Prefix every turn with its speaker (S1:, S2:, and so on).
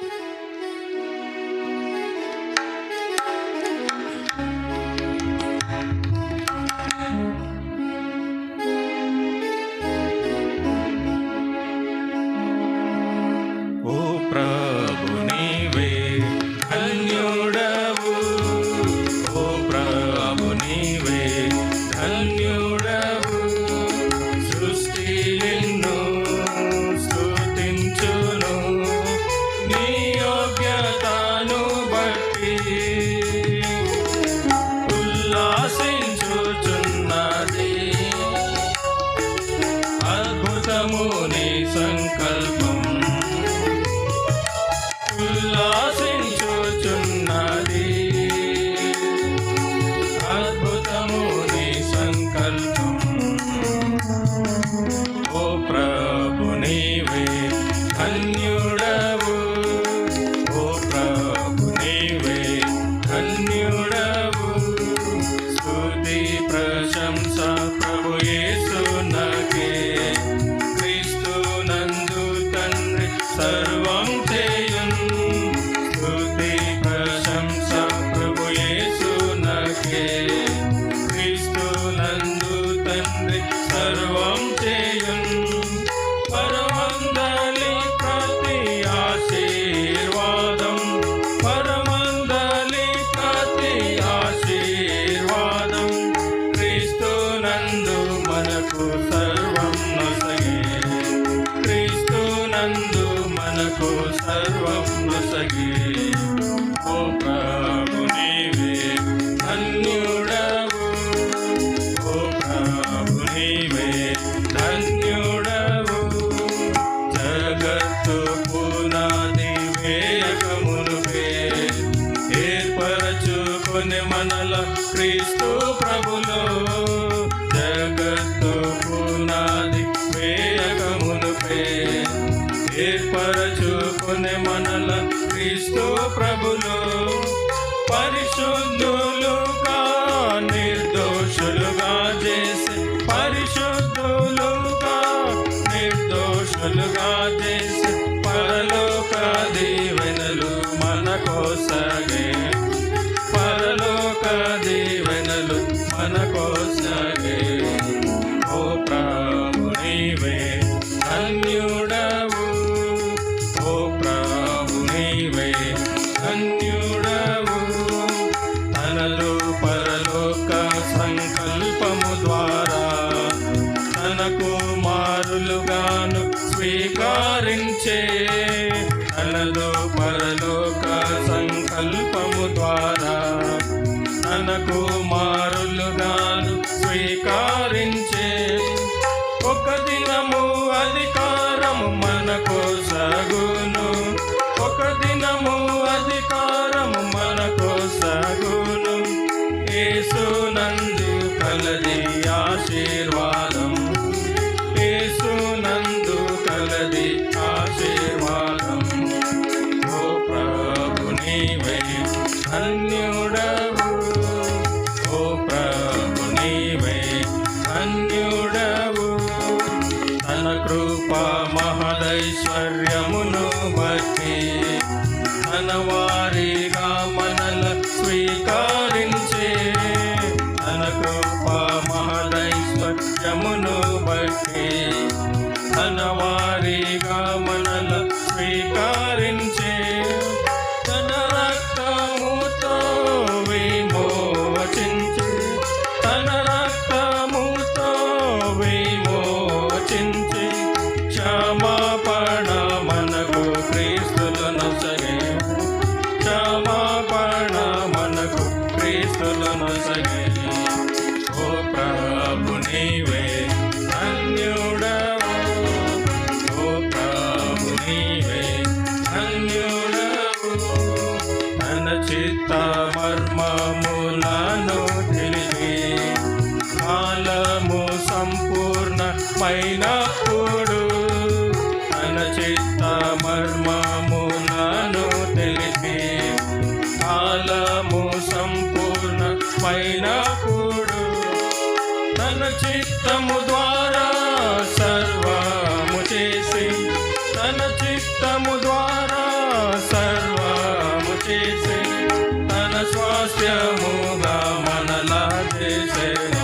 S1: ఓ ఓ ప్రభు ఏర్పరచుకొని క్రీస్తు ప్రభులో. జగత్తు పునాది వేయకమునుపే ఏర్పరచుకొని మనల క్రీస్తు ప్రభులో. పరిశుద్ధులుగా నిర్దోషులుగా చేసి పరిశుద్ధులుగా నిర్దోషులుగా చేసి పరలోక దీవెనలు మన కోసమే. కోసగే ఓ ప్రభు నీవే ధన్యుడవు. ఓ ప్రభు నీవే ధన్యుడవు. తనలో పరలోక సంకల్పము ద్వారా తన కుమారులుగాను స్వీకరించే తనలో పరలోక సంకల్పము ద్వారా తన కుమారులుగాను కలది ఆశీర్వాదం. ఓ ప్రభు నీవే ధన్యుడవు. ఓ ప్రభు నీవే ధన్యుడవు. తన కృప మహదైశ్వర్యమును బట్టి తన వారిగా మనల స్వీక మర్మములను తెలివి కాలము సంపూర్ణమైనప్పుడు తన చిత్త మర్మములను తెలిపి కాలము సంపూర్ణమైనప్పుడు తన చిత్తము ద్వారా సర్వము చేసి తన చిత్తము ద్వారా సర్వము చేసి మనలా చేసేను